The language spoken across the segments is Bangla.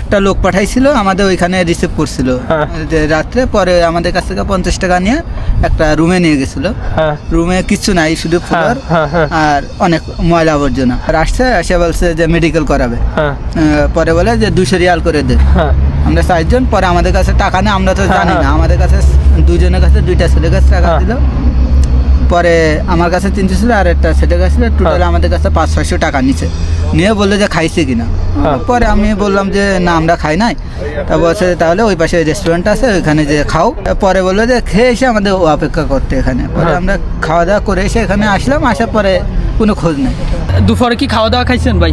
একটা লোক পাঠাইছিল আমাদের ওইখানে রিসিভ করছিল। হ্যাঁ। যে রাত্রে পরে আমাদের কাছ থেকে পঞ্চাশ টাকা নিয়ে একটা রুমে নিয়ে গেছিল। হ্যাঁ। রুমে কিছু নাই শুধু ফ্লোর হ্যাঁ, হ্যাঁ। আর অনেক ময়লা আবর্জনা। আর আসছে এসে বলছে যে মেডিকেল করাবে। হ্যাঁ। পরে বলে যে দুশো রিয়াল করে দে। হ্যাঁ। আমরা চারজন পরে আমাদের কাছে টাকা নেই আমরা তো হ্যাঁ, জানি না। হ্যাঁ। আমাদের কাছে দুজনের কাছে দুইটা ছেলের কাছে টাকা হ্যাঁ। পরে আমার কাছে তিনশো ছিল আর একটা ছেলের কাছে টোটাল। আমাদের কাছে পাঁচ ছয়শো টাকা নিছে। নিয়ে বলল যে খাইছে কিনা। হ্যাঁ। পরে আমি বললাম যে না আমরা খাই নাই। তা বলছে তাহলে ওই পাশে রেস্টুরেন্ট আছে ওইখানে যে খাও। পরে বলল যে খেয়ে এসে আমাদের অপেক্ষা করতে এখানে। পরে হ্যাঁ। আমরা খাওয়া দাওয়া করে এসে এখানে আসলাম আসার পরে কোনো খোঁজ নেই। দুপুরে কি খাওয়া দাওয়া খাইছেন ভাই?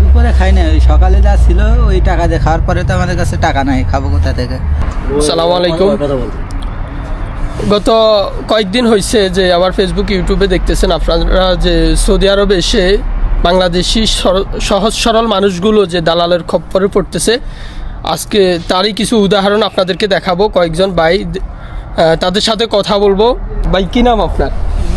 দুপুরে খাই না ওই সকালে যা ছিল ওই টাকা দিয়ে খাওয়ার পরে তো আমাদের কাছে টাকা নাই খাব কোথা থেকে? সালাম আলাইকুম। গত কয়েকদিন হয়েছে যে আমার ফেসবুক ইউটিউবে দেখতেছেন আপনারা যে সৌদি আরবে এসে বাংলাদেশি সহজ সরল মানুষগুলো যে দালালের খপ্পরে পড়তেছে। আজকে তারই কিছু উদাহরণ আপনাদেরকে দেখাবো। কয়েকজন ভাই তাদের সাথে কথা বলব। ভাই কি নাম আপনার?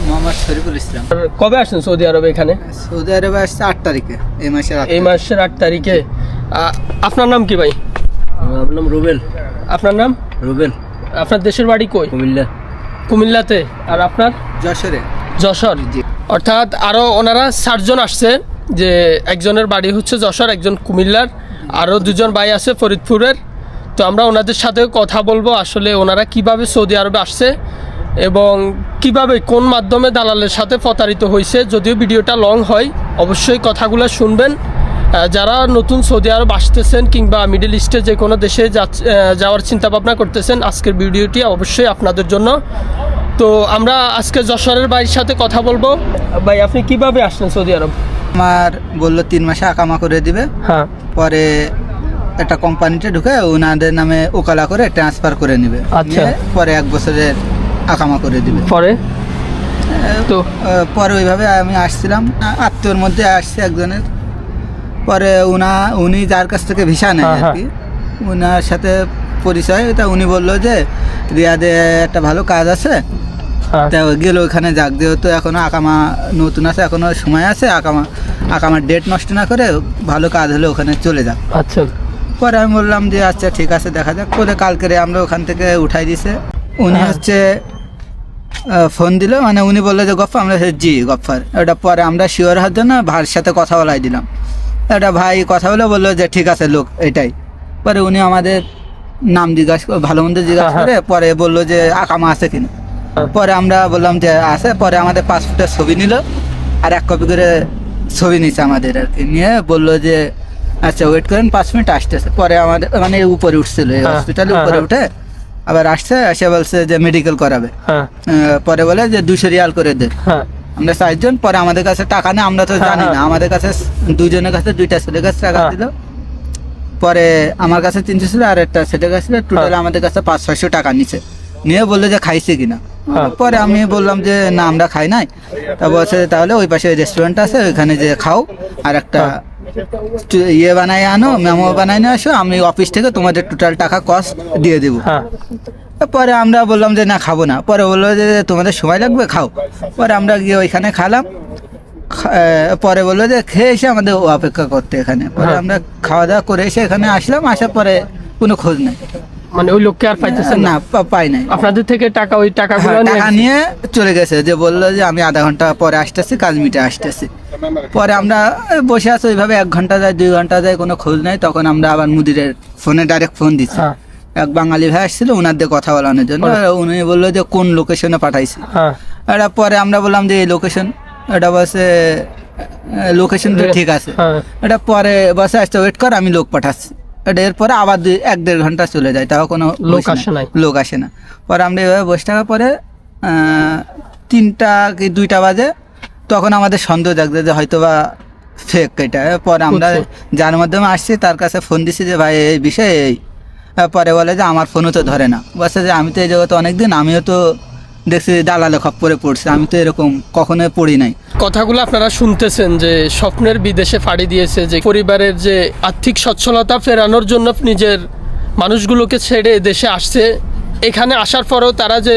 মোহাম্মদ শরীফুল ইসলাম। কবে আসেন সৌদি আরবে এখানে? সৌদি আরবে আসছে আট তারিখে এই মাসের আট এই মাসের আট তারিখে। আপনার নাম কি ভাই? আমার নাম রুবেল। আপনার নাম? রুবেল। আপনার দেশের বাড়ি কই? কুমিল্লা। কুমিল্লাতে। আর আপনার? যশোরে। যশোর। অর্থাৎ আরও ওনারা চারজন আসছে যে একজনের বাড়ি হচ্ছে যশোর একজন কুমিল্লার আরও দুজন ভাই আছে ফরিদপুরের। তো আমরা ওনাদের সাথে কথা বলব আসলে ওনারা কীভাবে সৌদি আরবে আসছে এবং কীভাবে কোন মাধ্যমে দালালের সাথে প্রতারিত হয়েছে যদিও ভিডিওটা লং হয় অবশ্যই কথাগুলো শুনবেন। যারা নতুন সৌদি আরব আসতেছেন কিংবা মিডল ইস্টে যে কোনো দেশে যাওয়ার চিন্তা ভাবনা করতেছেন আজকের ভিডিওটি অবশ্যই আপনাদের জন্য। তো আমরা আজকে যশোরের ভাইয়ের সাথে কথা বলব। ভাই আপনি কীভাবে আসলেন সৌদি আরব? আমার বলল তিন মাসে আকামা করে দিবে। হ্যাঁ। পরে একটা কোম্পানিতে ঢুকে ওনাদের নামে ওকালা করে ট্রান্সফার করে নেবে। আচ্ছা। পরে এক বছরের আকামা করে দিবে। পরে? তো? পরে ওইভাবে আমি আসছিলাম। আত্মীয়র মধ্যে আসছে একজনের। পরে উনা উনি যার কাছ থেকে ভিসা নেয় হ্যাঁ, আর কি উনার সাথে পরিচয় তা উনি বলল যে রিয়াদে একটা ভালো কাজ আছে। হ্যাঁ। তা গেল ওখানে যাক যেহেতু এখনও আকামা নতুন আছে এখনও সময় আছে আকামা আকামার ডেট নষ্ট না করে ভালো কাজ হলে ওখানে চলে যাক। আচ্ছা। পরে আমি বললাম যে আচ্ছা ঠিক আছে দেখা যাক। পরে কালকে আমরা ওখান থেকে উঠাই দিছে। উনি হ্যাঁ। হচ্ছে ফোন দিল মানে উনি বলল যে গফা আমরা জি গফার ওটা পরে আমরা শিওর হওয়ার জন্য ভাইয়ের সাথে কথা বলাই দিলাম। এটা ভাই কথা বলে বলল যে ঠিক আছে লোক এটাই। পরে উনি আমাদের নাম জিজ্ঞাসা করে ভালো মন্দ জিজ্ঞাসা হ্যাঁ, করে পরে বলল যে আকামা আছে কিনা? হ্যাঁ। পরে আমরা বললাম যে আছে। পরে আমাদের পাসপোর্টের ছবি নিল আর এক কপি করে ছবি নিচ্ছে আমাদের আর কি। নিয়ে বলল যে আচ্ছা ওয়েট করেন পাঁচ মিনিট আসতেছে। পরে আমাদের মানে উপরে উঠছিল এই হ্যাঁ, হসপিটালে হ্যাঁ, উপরে হ্যাঁ। উঠে আবার আসছে এসে বলছে যে মেডিকেল করাবে। হ্যাঁ। পরে বলে যে দুশো রিয়াল করে দে। হ্যাঁ। আমরা চারজন পরে আমাদের কাছে টাকা নেই আমরা তো হ্যাঁ, জানি না হ্যাঁ। আমাদের কাছে দুজনের কাছে দুইটা ছেলের কাছে টাকা হ্যাঁ। ছিল পরে আমার কাছে তিনশো ছিল আর একটা ছেলের কাছে টোটাল হ্যাঁ। আমাদের কাছে পাঁচ ছয়শো টাকা নিছে নিয়ে বলল যে খাইছে কিনা। পরে আমি বললাম যে না আমরা খাই নাই তা বলছে তাহলে ওই পাশে রেস্টুরেন্ট আছে ওইখানে যে খাও আর একটা। ইয়ে বানাই আনো মেমো বানাই নিয়ে আসো আমি অফিস থেকে তোমাদের টোটাল টাকা কস্ট দিয়ে দেবো পরে আমরা বললাম যে না খাব না। পরে বলল যে তোমাদের সময় লাগবে খাও। পরে আমরা গিয়ে ওইখানে খেলাম। পরে বলল যে খেয়ে এসে আমাদের অপেক্ষা করতে এখানে। পরে হ্যাঁ। আমরা খাওয়া দাওয়া করে এসে এখানে আসলাম। আসার পরে কোনো খোঁজ নেই। মানে ওই লোককে আর পাইতেছেন না? পাই নাই। আপনাদের থেকে টাকা ওই হ্যাঁ, টাকা নিয়ে চলে গেছে। যে বলল যে আমি আধা ঘণ্টা পরে আসতেছি কাজ মিটে আসতেছি। পরে আমরা বসে আছি। ওইভাবে এক ঘণ্টা যায় দুই ঘণ্টা যায় কোনো খোঁজ নাই। তখন আমরা আবার মুদিরের ফোনে ডাইরেক্ট ফোন দিচ্ছি। হ্যাঁ। এক বাঙালি ভাই আসছিল ওনার দিয়ে কথা বলানোর জন্য। উনি বলল যে কোন লোকেশনে পাঠাইছে। হ্যাঁ। এটা পরে আমরা বললাম যে এই লোকেশন এটা বসে লোকেশন তো ঠিক আছে। হ্যাঁ। এটা পরে বসে আসতে ওয়েট কর আমি লোক পাঠাচ্ছি। এটা এরপরে আবার দুই এক দেড় ঘণ্টা চলে যায় তাও কোনো লোক আসে নাই। লোক আসে না। পরে আমরা এভাবে বসে থাকার পরে তিনটা কি দুইটা বাজে তখন আমাদের সন্দেহ জাগছে যে হয়তো বা ফেক এটা। পরে আমরা যার মাধ্যমে আসছি তার কাছে ফোন দিছি যে ভাই এই বিষয়ে এই পরে বলে যে, আমার ফোনও তো ধরে না। বলছে যে, আমি তো এই জগতে অনেকদিন আমিও তো দেখছি দালালে খপ্পরে পড়ছি। আমি তো এরকম কখনোই পড়ি নাই। কথাগুলো আপনারা শুনতেছেন যে, স্বপ্নের বিদেশে ফাড়ি দিয়েছে যে, পরিবারের যে আর্থিক সচ্ছলতা ফেরানোর জন্য নিজের মানুষগুলোকে ছেড়ে দেশে আসছে। এখানে আসার পরেও তারা যে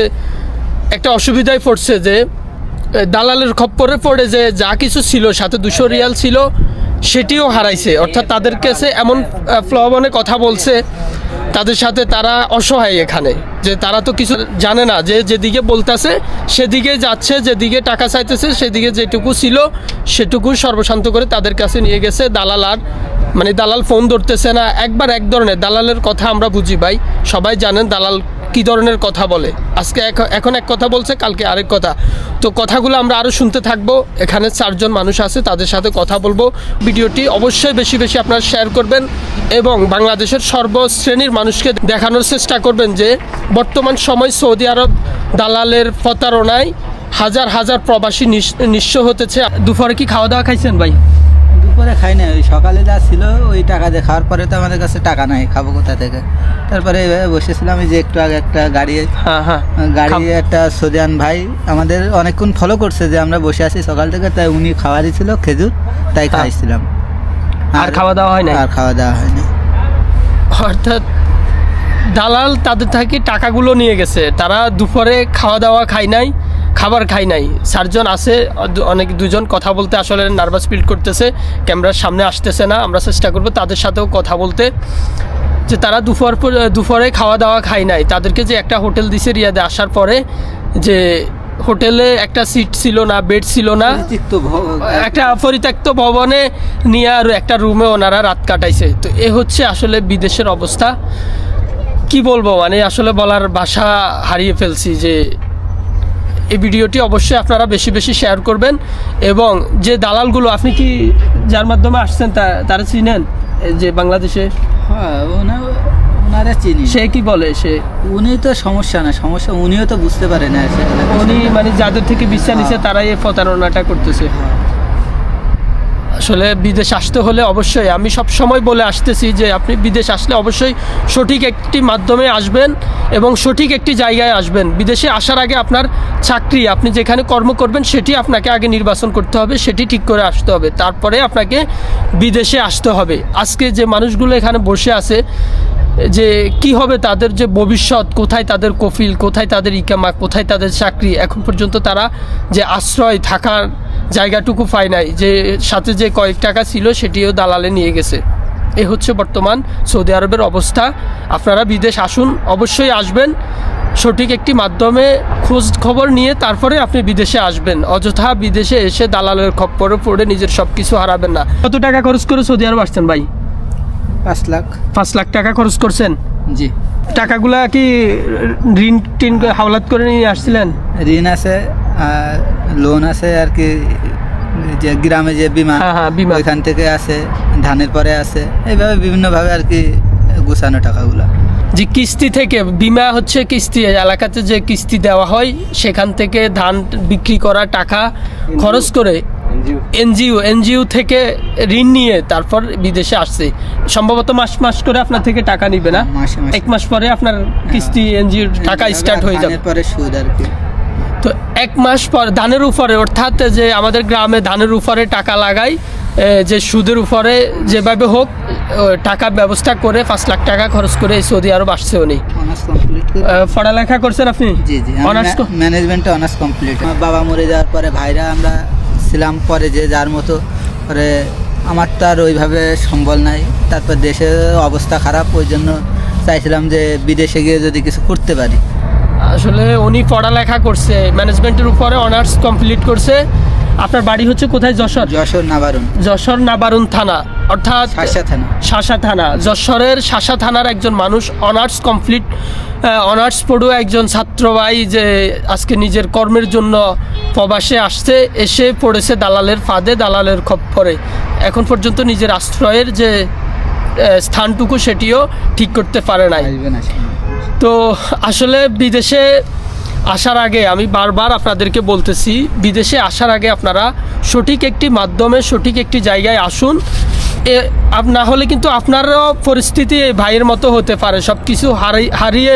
একটা অসুবিধায় পড়ছে যে, দালালের খপ্পরে পড়ে যে, যা কিছু ছিল, সাথে দুশো রিয়াল ছিল, সেটিও হারাইছে। অর্থাৎ তাদের কাছে এমন প্রলোভনে কথা বলছে তাদের সাথে তারা অসহায় এখানে। যে তারা তো কিছু জানে না, যে যেদিকে বলতেছে, সেদিকে যাচ্ছে, যেদিকে টাকা চাইতেছে, সেদিকে যেটুকু ছিল, সেটুকু সর্বশান্ত করে তাদের কাছে নিয়ে গেছে। দালাল আর মানে দালাল ফোন ধরতেছে না। একবার এক ধরনের দালালের কথা আমরা বুঝি ভাই। সবাই জানেন দালাল কি ধরনের কথা বলে? আজকে এখন এক কথা বলছে, কালকে আরেক কথা। তো কথাগুলো আমরা আরও শুনতে থাকব। এখানে চারজন মানুষ আছে, তাদের সাথে কথা বলব। ভিডিওটি অবশ্যই বেশি বেশি আপনারা শেয়ার করবেন এবং বাংলাদেশের সর্বশ্রেণীর মানুষকে দেখানোর চেষ্টা করবেন যে বর্তমান সময় সৌদি আরব দালালের প্রতারণায় হাজার হাজার প্রবাসী নিঃস্ব হতেছে। দুপুরে কি খাওয়া দাওয়া খাইছেন ভাই? দুপুরে খাই না ওই সকালে যা ছিল ওই টাকা দিয়ে খাওয়ার পরে তো আমাদের কাছে টাকা নাই খাব কোথা থেকে? তারপরে এইভাবে বসেছিলাম যে একটু আগে একটা গাড়ি হ্যাঁ হ্যাঁ। গাড়ি একটা সোদিয়ান ভাই আমাদের অনেকক্ষণ ফলো করছে যে আমরা বসে আছি সকাল থেকে তাই উনি খাওয়ারই ছিল খেজুর তাই হ্যাঁ। খাইছিলাম। আর খাওয়া দাওয়া হয় না আর খাওয়া দাওয়া হয়নি অর্থাৎ দালাল তাদের থেকে টাকাগুলো নিয়ে গেছে। তারা দুপুরে খাওয়া দাওয়া খায় নাই খাবার খাই নাই। চারজন আছে অনেক দুজন কথা বলতে আসলে নার্ভাস ফিল করতেছে ক্যামেরার সামনে আসতেছে না। আমরা চেষ্টা করব তাদের সাথেও কথা বলতে। যে তারা দুপুর পর- দুপুরে খাওয়া দাওয়া খায় নাই। তাদেরকে যে একটা হোটেল দিছে রিয়াদে আসার পরে যে হোটেলে একটা সিট ছিল না বেড ছিল না একটা পরিত্যক্ত ভবনে নিয়ে আর একটা রুমে ওনারা রাত কাটাইছে। তো এ হচ্ছে আসলে বিদেশের অবস্থা। কি বলব? মানে আসলে বলার ভাষা হারিয়ে ফেলছি যে এই ভিডিওটি অবশ্যই আপনারা বেশি বেশি শেয়ার করবেন এবং যে দালালগুলো আপনি কি যার মাধ্যমে আসছেন তা- তারা চিনেন? যে বাংলাদেশে? হ্যাঁ ওনা- ওনারা চিনি। সে কি বলে সে? উনি তো সমস্যা না সমস্যা উনিও তো বুঝতে পারে না। উনি মানে যাদের থেকে বিশ্বাস নিছে তারাই এই প্রতারণাটা করতেছে। হ্যাঁ। আসলে বিদেশ আসতে হলে অবশ্যই, আমি সব সময় বলে আসতেছি যে আপনি বিদেশ আসলে অবশ্যই সঠিক একটি মাধ্যমে আসবেন এবং সঠিক একটি জায়গায় আসবেন। বিদেশে আসার আগে আপনার চাকরি, আপনি যেখানে কর্ম করবেন সেটি আপনাকে আগে নির্বাচন করতে হবে, সেটি ঠিক করে আসতে হবে। তারপরে আপনাকে বিদেশে আসতে হবে। আজকে যে মানুষগুলো এখানে বসে আছে, যে কি হবে তাদের যে ভবিষ্যৎ, কোথায় তাদের কফিল, কোথায় তাদের ইকামা, কোথায় তাদের চাকরি, এখন পর্যন্ত তারা যে আশ্রয় থাকার জায়গাটুকু পায় নাই। যে সাথে যে কয়েক টাকা ছিল সেটিও দালালে নিয়ে গেছে। এ হচ্ছে বর্তমান সৌদি আরবের অবস্থা। আপনারা বিদেশ আসুন অবশ্যই আসবেন। সঠিক একটি মাধ্যমে খোঁজ খবর নিয়ে তারপরে আপনি বিদেশে আসবেন। অযথা বিদেশে এসে দালালের খপ্পরে পড়ে নিজের সব কিছু হারাবেন না। কত টাকা খরচ করে সৌদি আরব আসছেন ভাই? পাঁচ লাখ। পাঁচ লাখ টাকা খরচ করছেন? জি। টাকাগুলা কি ঋণ টিন করে হাওলাত করে নিয়ে আসছিলেন? ঋণ আছে লোন আছে আর কি যে গ্রামে যে বিমা হ্যাঁ হ্যাঁ বিমা। ওইখান থেকে আছে ধানের পরে আছে এইভাবে বিভিন্নভাবে আর কি গুছানো টাকাগুলো। যে কিস্তি থেকে বিমা হচ্ছে কিস্তি এলাকাতে যে কিস্তি দেওয়া হয় সেখান থেকে ধান বিক্রি করা টাকা খরচ করে এনজিও। এনজিও থেকে ঋণ নিয়ে তারপর বিদেশে আসছে। সম্ভবত মাস মাস করে আপনার থেকে টাকা নিবে না? এক মাস পরে আপনার কিস্তি এনজিওর টাকা স্টার্ট হয়ে যাবে। পরে সুদ আর কি। তো এক মাস পর ধানের উপরে অর্থাৎ যে আমাদের গ্রামে ধানের উপরে টাকা লাগাই যে সুদের উপরে যেভাবে হোক টাকা ব্যবস্থা করে পাঁচ লাখ টাকা খরচ করে এই সৌদি আরব আসছে উনি। পড়ালেখা করছেন আপনি? জি জি অনার্স ম্যানেজমেন্টে অনার্স কমপ্লিট আমার বাবা মরে যাওয়ার পরে ভাইরা আমরা ছিলাম পরে যে যার মতো পরে আমার তো আর ওইভাবে সম্বল নাই। তারপর দেশের অবস্থা খারাপ ওই জন্য চাইছিলাম যে বিদেশে গিয়ে যদি কিছু করতে পারি। আসলে উনি পড়ালেখা করছে ম্যানেজমেন্টের উপরে অনার্স কমপ্লিট করছে। আপনার বাড়ি হচ্ছে কোথায়? যশোর? যশোর নাবারুন। যশোর নাবারুন থানা। অর্থাৎ শাসা থানা। শাসা থানা। যশোরের শাসা থানার একজন মানুষ অনার্স কমপ্লিট অনার্স পড়ুয়া একজন ছাত্র ভাই যে আজকে নিজের কর্মের জন্য প্রবাসে আসছে এসে পড়েছে দালালের ফাঁদে দালালের খপ্পরে। এখন পর্যন্ত নিজের আশ্রয়ের যে স্থানটুকু সেটিও ঠিক করতে পারে নাই। না তো আসলে বিদেশে আসার আগে আমি বারবার আপনাদেরকে বলতেছি, বিদেশে আসার আগে আপনারা সঠিক একটি মাধ্যমে, সঠিক একটি জায়গায় আসুন। এ না হলে কিন্তু আপনারও পরিস্থিতি ভাইয়ের মতো হতে পারে। সব কিছু হারিয়ে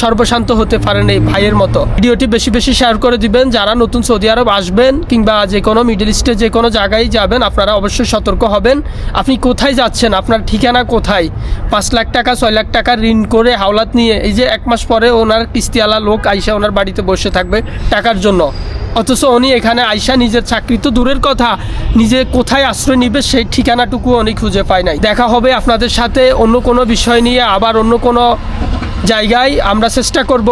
সর্বশান্ত হতে পারেন এই ভাইয়ের মতো। ভিডিওটি বেশি বেশি শেয়ার করে দিবেন। যারা নতুন সৌদি আরব আসবেন কিংবা যে কোনো মিডল ইস্টে যে কোনো জায়গায় যাবেন, আপনারা অবশ্যই সতর্ক হবেন। আপনি কোথায় যাচ্ছেন? আপনার ঠিকানা কোথায়? পাঁচ লাখ টাকা, ছয় লাখ টাকা ঋণ করে হাওলাত নিয়ে এই যে এক মাস পরে ওনার কিস্তিওয়ালা লোক আইসা ওনার বাড়িতে বসে থাকবে টাকার জন্য। অথচ উনি এখানে আইসা নিজের চাকরি তো দূরের কথা, নিজে কোথায় আশ্রয় নিবে সেই ঠিকানাটুকু উনি খুঁজে পায় নাই। দেখা হবে আপনাদের সাথে অন্য কোনো বিষয় নিয়ে, আবার অন্য কোনো জায়গায় আমরা চেষ্টা করব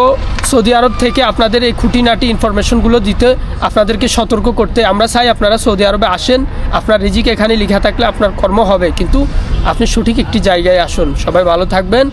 সৌদি আরব থেকে আপনাদের এই খুঁটিনাটি ইনফরমেশনগুলো দিতে, আপনাদেরকে সতর্ক করতে। আমরা চাই আপনারা সৌদি আরবে আসেন, আপনার রিজিক এখানে লিখা থাকলে আপনার কর্ম হবে। কিন্তু আপনি সঠিক একটি জায়গায় আসুন। সবাই ভালো থাকবেন।